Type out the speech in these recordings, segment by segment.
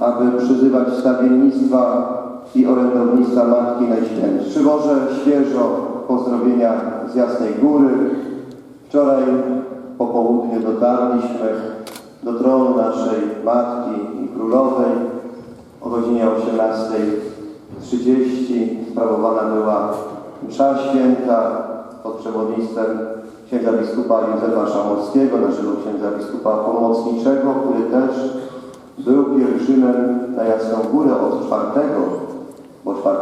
aby przyzywać stawiennictwa i orędownictwa Matki Najświętszej. Przywożę świeżo pozdrowienia z Jasnej Góry. Wczoraj po południu dotarliśmy do tronu naszej Matki i Królowej. O godzinie 18.30 sprawowana była msza święta pod przewodnictwem księdza biskupa Józefa Szamowskiego, naszego księdza biskupa pomocniczego, który też był pielgrzymem na Jasną Górę od czwartego, bo 4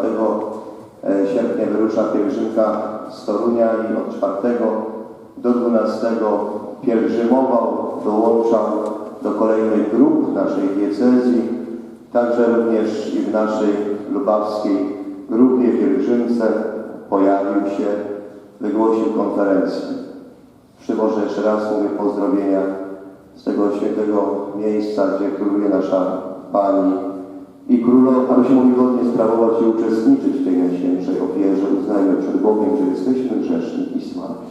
e, sierpnia wyrusza pielgrzymka z Torunia i od 4 do 12 pielgrzymował, dołączał do kolejnych grup naszej diecezji, także również i w naszej lubawskiej grupie pielgrzymce pojawił się, wygłosił konferencję. Przywożę jeszcze raz, mówię pozdrowienia z tego świętego miejsca, gdzie króluje nasza Pani i królowa, abyśmy mogli godnie sprawować i uczestniczyć w tej najświętszej ofierze. Uznajmy przed Bogiem, że jesteśmy grzeszni i słabi.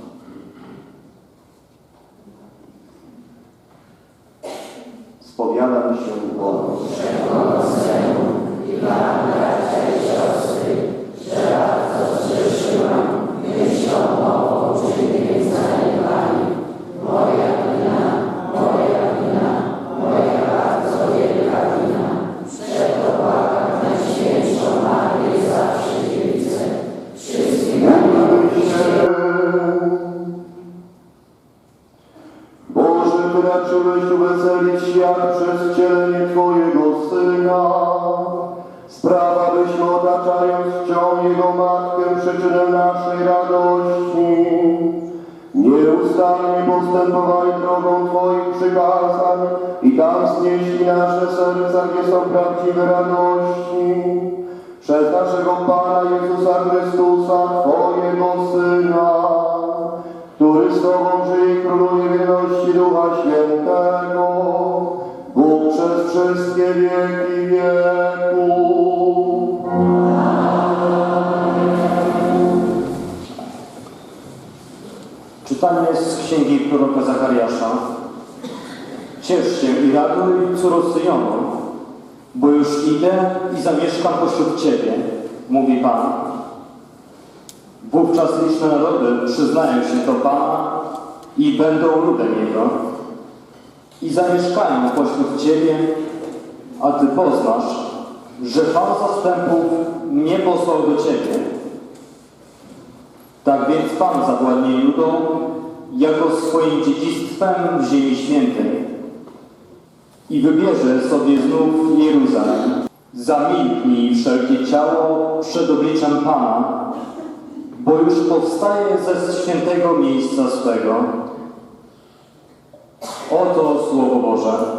Spowiadam się Bogu. Boże, Twojego Syna. Sprawa, byśmy otaczając czcią Jego Matkę przyczynę naszej radości. Nieustannie postępowali drogą Twoich przykazań i tam znieśli nasze serca, gdzie są prawdziwe radości. Przez naszego Pana Jezusa Chrystusa, Twojego Syna, który z Tobą żyje i króluje w jedności Ducha Świętego, przez wszystkie wieki wieków. Czytanie z księgi proroka Zachariasza. Ciesz się i raduj, córo Syjonu, bo już idę i zamieszkam pośród Ciebie, mówi Pan. Wówczas liczne narody przyznają się do Pana i będą ludem Jego i zamieszkają pośród Ciebie, a Ty poznasz, że Pan zastępów nie posłał do Ciebie, tak więc Pan zawładnie Judą jako swoim dziedzictwem w ziemi świętej i wybierze sobie znów Jeruzalem. Zamilknij wszelkie ciało przed obliczem Pana, bo już powstaje ze świętego miejsca swego. Oto Słowo Boże.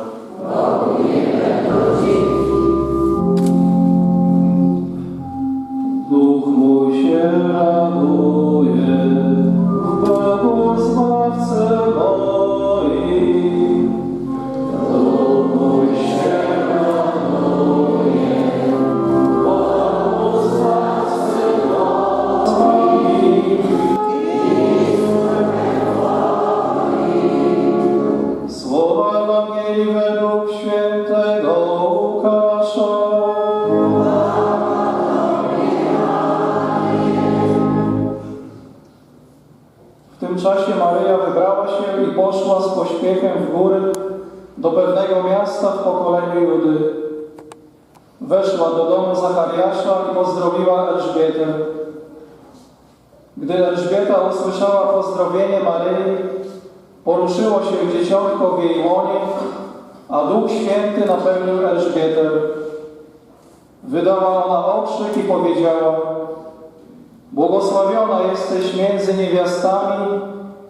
Niewiastami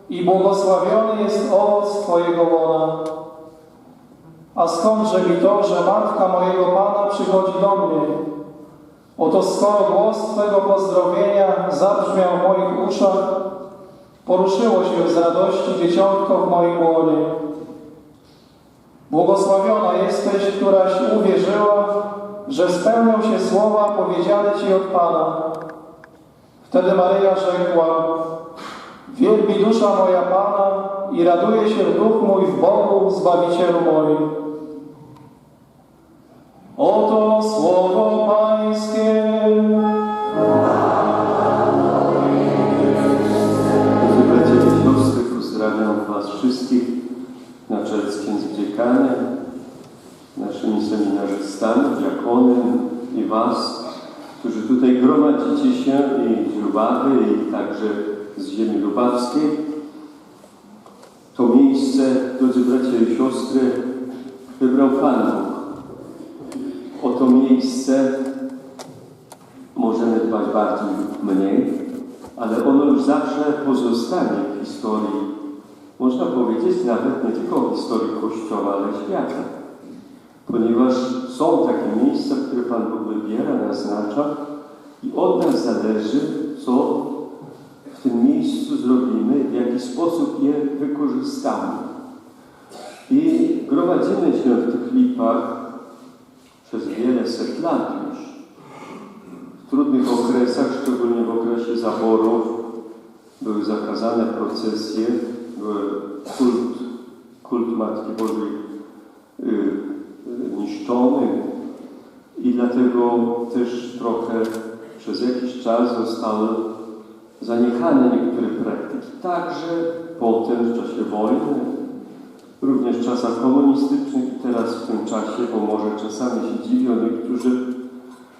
i błogosławiony jest owoc Twojego łona. A skądże mi to, że matka mojego Pana przychodzi do mnie? Oto skoro głos Twego pozdrowienia zabrzmiał w moich uszach, poruszyło się z radości dzieciątko w moim łonie. Błogosławiona jesteś, któraś uwierzyła, że spełnią się słowa powiedziane Ci od Pana. Wtedy Maryja rzekła, wielbi dusza moja Pana i raduje się duch mój w Bogu, Zbawicielu moim. Oto słowo Pańskie. Drodzy bracia pozdrawiam Was wszystkich na czele z księdzem dziekanem, naszymi seminarzystami, diakonem i Was, tutaj gromadzicie się i z Lubawy, i także z ziemi lubawskiej. To miejsce, drodzy bracia i siostry, wybrał Pan Bóg. O to miejsce możemy dbać bardziej lub mniej, ale ono już zawsze pozostanie w historii, można powiedzieć nawet nie tylko w historii Kościoła, ale świata. Ponieważ są takie miejsca, które Pan Bóg wybiera, naznacza i od nas zależy, co w tym miejscu zrobimy, w jaki sposób je wykorzystamy. I gromadzimy się w tych lipach przez wiele set lat już w trudnych okresach, szczególnie w okresie zaborów, były zakazane procesje, były kult, kult Matki Bożej y, y, niszczony i dlatego też trochę przez jakiś czas zostały zaniechane niektóre praktyki. Także potem w czasie wojny, również w czasach komunistycznych i teraz w tym czasie, bo może czasami się dziwią niektórzy,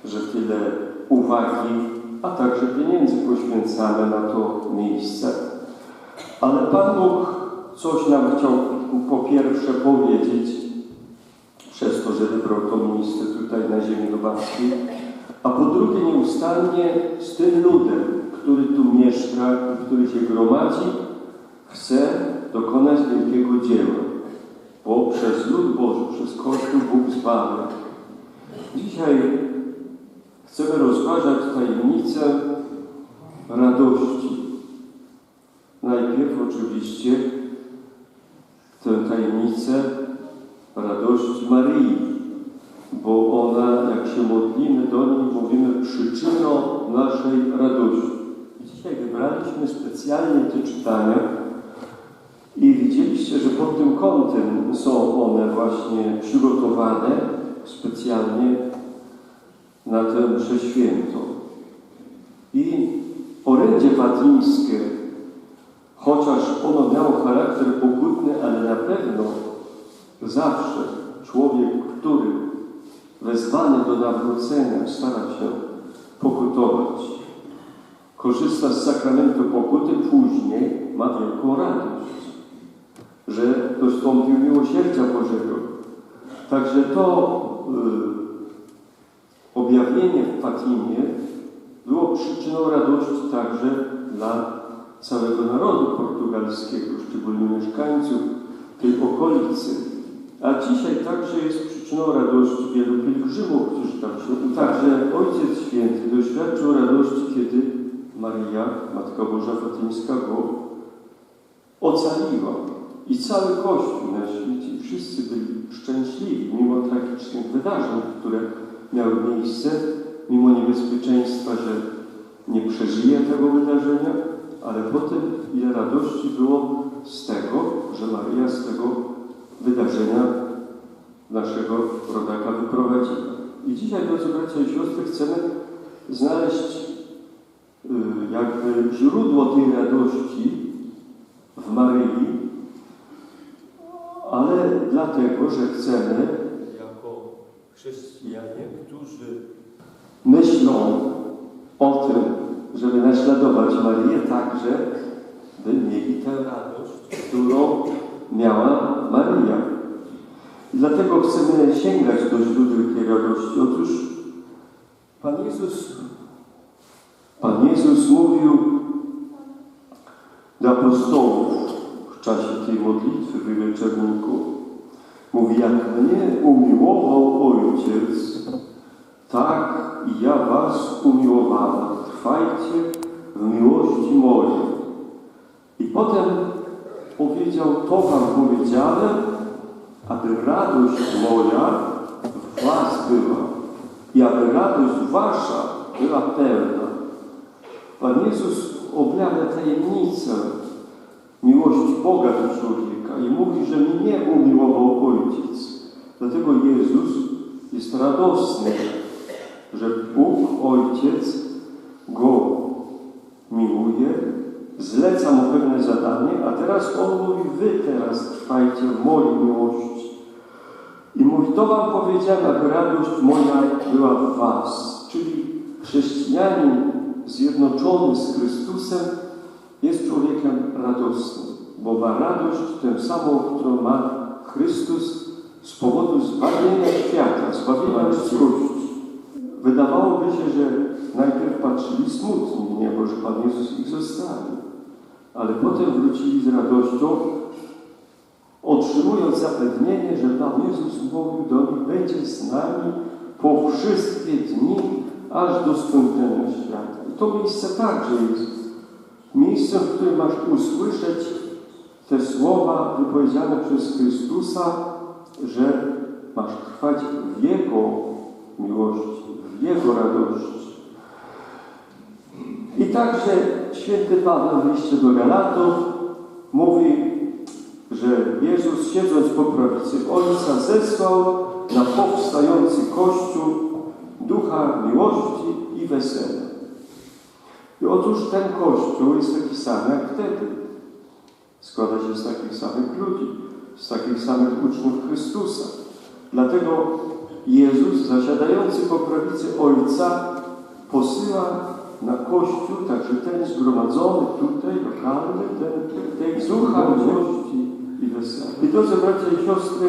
że tyle uwagi, a także pieniędzy poświęcamy na to miejsce. Ale Pan Bóg coś nam chciał po pierwsze powiedzieć, przez to, że wybrał to miejsce tutaj na ziemi lubawskiej, a po drugie nieustannie z tym ludem, który tu mieszka, który się gromadzi, chce dokonać wielkiego dzieła. Bo przez lud Boży, przez Kościół Bóg zbawia. Dzisiaj chcemy rozważać tajemnicę radości. Najpierw oczywiście tę tajemnicę radości Maryi, bo ona, jak się modlimy do niej, mówimy przyczyną naszej radości. Dzisiaj wybraliśmy specjalnie te czytania i widzieliście, że pod tym kątem są one właśnie przygotowane specjalnie na tę mszę świętą. I orędzie fatimskie, chociaż ono miało charakter pokutny, ale na pewno zawsze człowiek, który wezwany do nawrócenia stara się pokutować, korzysta z sakramentu pokuty, później ma wielką radość, że dostąpił miłosierdzia Bożego. Także to y, objawienie w Fatimie było przyczyną radości także dla całego narodu portugalskiego, szczególnie mieszkańców tej okolicy. A dzisiaj także jest przyczyną radości wielu pielgrzymów, którzy tam się Także Ojciec Święty doświadczył radości, kiedy Maria, Matka Boża Fatimska go ocaliła. I cały Kościół na świecie, wszyscy byli szczęśliwi, mimo tragicznych wydarzeń, które miały miejsce, mimo niebezpieczeństwa, że nie przeżyje tego wydarzenia, ale potem ile radości było z tego, że Maria z tego wydarzenia naszego rodaka wyprowadziła. I dzisiaj, drodzy bracia i siostry, chcemy znaleźć y, jakby źródło tej radości w Maryi, ale dlatego, że chcemy jako chrześcijanie, którzy myślą o tym, żeby naśladować Marię, także by mieli tę radość, którą miała Maria. Dlatego chcemy sięgać do źródeł tej radości. Otóż Pan Jezus, Pan Jezus mówił do apostołów w czasie tej modlitwy w wieczorniku. Mówi, jak mnie umiłował Ojciec, Tak i ja was umiłowała. Trwajcie w miłości mojej. I potem powiedział, to wam powiedziałem, aby radość moja w was była i aby radość wasza była pełna. Pan Jezus objawia tajemnicę miłości Boga do człowieka i mówi, że mnie umiłował Ojciec. Dlatego Jezus jest radosny, że Bóg Ojciec go miłuje, zleca mu pewne zadanie, a teraz On mówi, wy teraz trwajcie w mojej miłości. I mówi, to wam powiedziałem, aby radość moja była w was. Czyli chrześcijanin zjednoczony z Chrystusem jest człowiekiem radosnym, bo ma radość tę samą, którą ma Chrystus z powodu zbawienia świata, zbawienia ludzkości. Wydawałoby się, że najpierw patrzyli smutni w niebo, że Pan Jezus ich zostawił, ale potem wrócili z radością, otrzymując zapewnienie, że Pan Jezus mówił do nich, będzie z nami po wszystkie dni, aż do skończenia świata. I to miejsce także jest miejscem, w którym masz usłyszeć te słowa wypowiedziane przez Chrystusa, że masz trwać w Jego miłości, w Jego radości. I także święty Paweł w liście do Galatów mówi, że Jezus siedząc po prawicy Ojca zesłał na powstający Kościół ducha miłości i wesela. I otóż ten Kościół jest taki sam jak wtedy. Składa się z takich samych ludzi, z takich samych uczniów Chrystusa. Dlatego Jezus, zasiadający po prawicy Ojca, posyła na Kościół, także ten zgromadzony tutaj, lokalny, ten, ducha miłości i wesela. I drodzy bracia i siostry,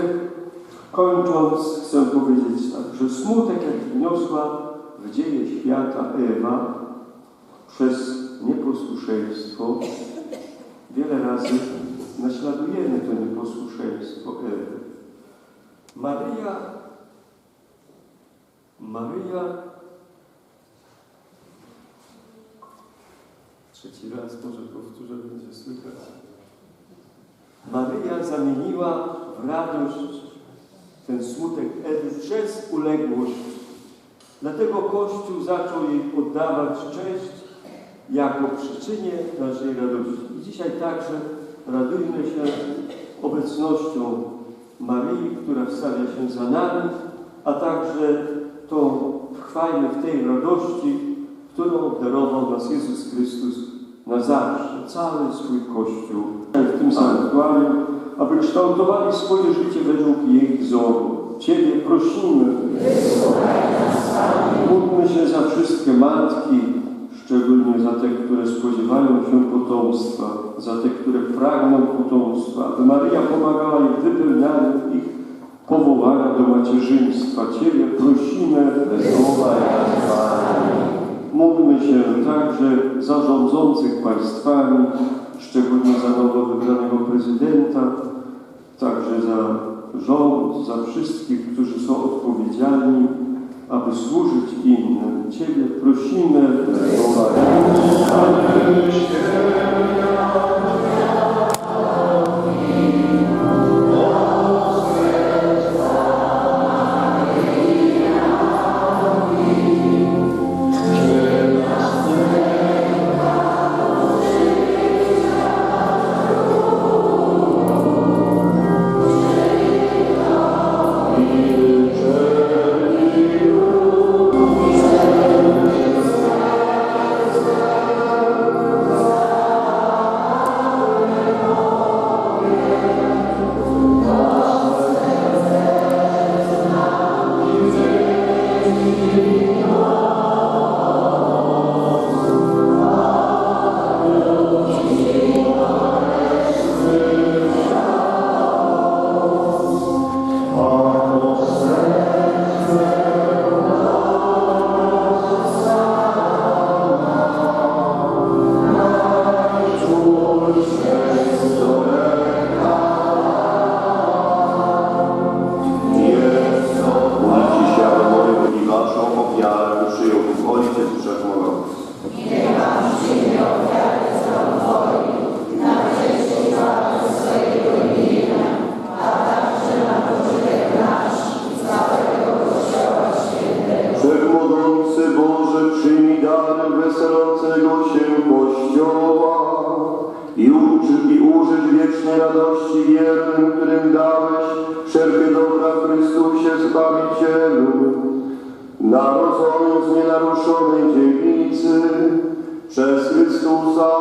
kończąc, chcę powiedzieć tak, że smutek, jaki wniosła w dzieje świata Ewa przez nieposłuszeństwo, wiele razy naśladujemy to nieposłuszeństwo Ewy. Maryja, Maryja, trzeci raz może powtórzę, będzie słychać. Maryja zamieniła w radość ten smutek Ewy przez uległość. Dlatego Kościół zaczął jej oddawać cześć jako przyczynie naszej radości. I dzisiaj także radujmy się obecnością Maryi, która wstawia się za nami, a także to trwajmy w tej radości, którą obdarował nas Jezus Chrystus na zawsze, cały swój Kościół w tym sanktuarium, aby kształtowali swoje życie według jej wzoru. Ciebie prosimy, módlmy się za wszystkie matki, szczególnie za te, które spodziewają się potomstwa, za te, które pragną potomstwa, aby Maryja pomagała im w wypełnianiu ich powołania do macierzyństwa. Ciebie prosimy, Wysłuchaj nas, Panie. Módlmy się także za rządzących państwami, szczególnie za nowo wybranego prezydenta, także za rząd, za wszystkich, którzy są odpowiedzialni, aby służyć innym. Ciebie prosimy, Pan radości wiernym, którym dałeś wszelkie dobra w Chrystusie Zbawicielu. Narodzony z nienaruszonej dziewicy, przez Chrystusa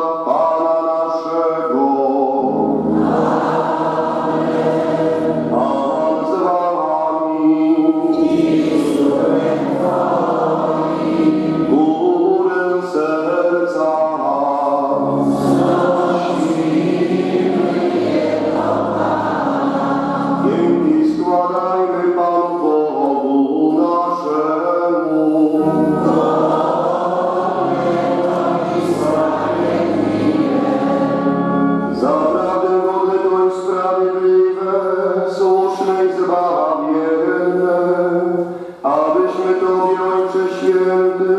Cristiano.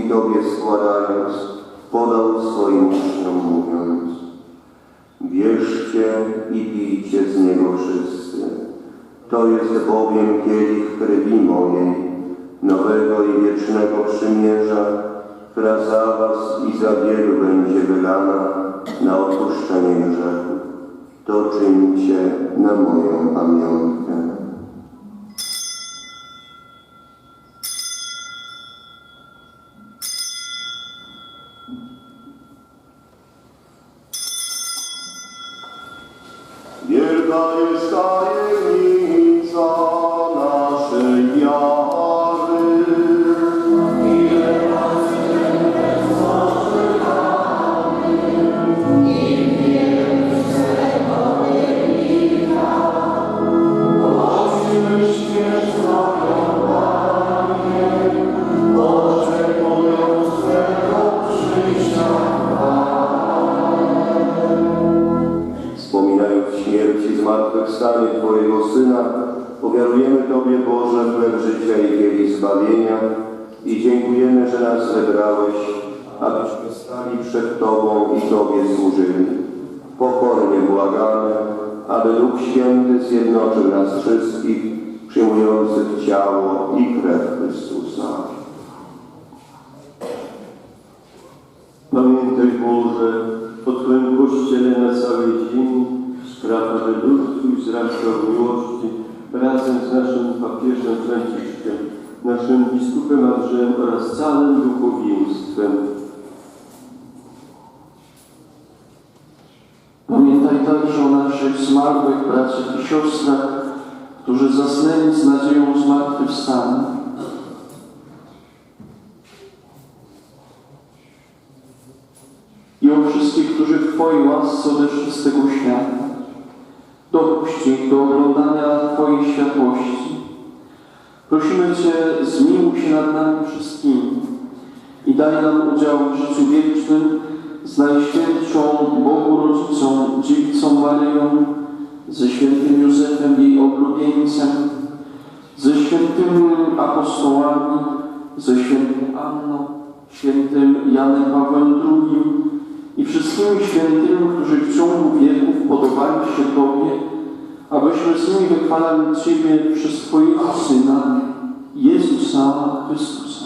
Tobie składając, podał swoim uczniom mówiąc Bierzcie i pijcie z niego wszyscy. To jest bowiem kielich krwi mojej, nowego i wiecznego przymierza, która za was i za wielu będzie wylana na odpuszczenie grzechu. To czyńcie na moją pamiątkę. Ofiarujemy Tobie, Boże, chleb życia i kielich zbawienia i dziękujemy, że nas wybrałeś, abyśmy stali przed Tobą i Tobie służyli. Pokornie błagamy, aby Duch Święty zjednoczył nas wszystkich, przyjmujących ciało i krew Chrystusa. Pamiętaj Boże o Twoim Kościele na całej ziemi, spraw, aby lud Twój wzrastał miłości razem z naszym papieżem Franciszkiem, naszym biskupem Andrzejem oraz całym duchowieństwem. Pamiętaj także o naszych zmarłych braciach i siostrach, którzy zasnęli z nadzieją zmartwychwstania. I o wszystkich, którzy w Twojej łasce odeszli z tego świata. Dopuść ich do oglądania Twojej światłości. Prosimy Cię, zmiłuj się nad nami wszystkimi i daj nam udział w życiu wiecznym z Najświętszą Bogu Rodzicą, Dziewicą Maryją, ze świętym Józefem, jej oblubieńcem, ze świętymi apostołami, ze świętym Anną, świętym Janem Pawłem II i wszystkimi świętymi, którzy w ciągu wieków podobali się Tobie, abyśmy z nimi wychwalali Ciebie przez Twojego Syna, Jezusa Chrystusa.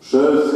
Przez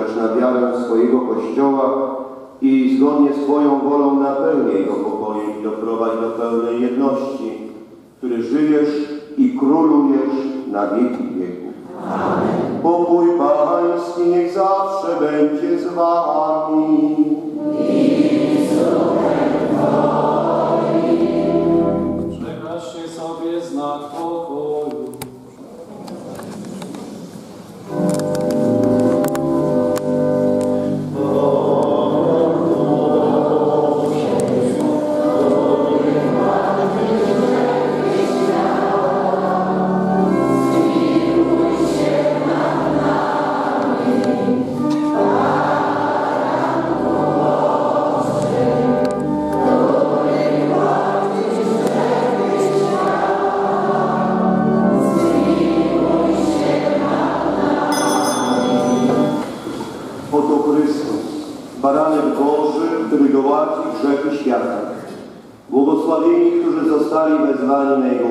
lecz na wiarę swojego Kościoła i zgodnie z Twoją wolą napełnij Jego pokojem i doprowadź do pełnej jedności, który żyjesz i królujesz na wieki wieków. Pokój Pański niech zawsze będzie z Wami. Błogosławieni, którzy zostali wezwani na Jego.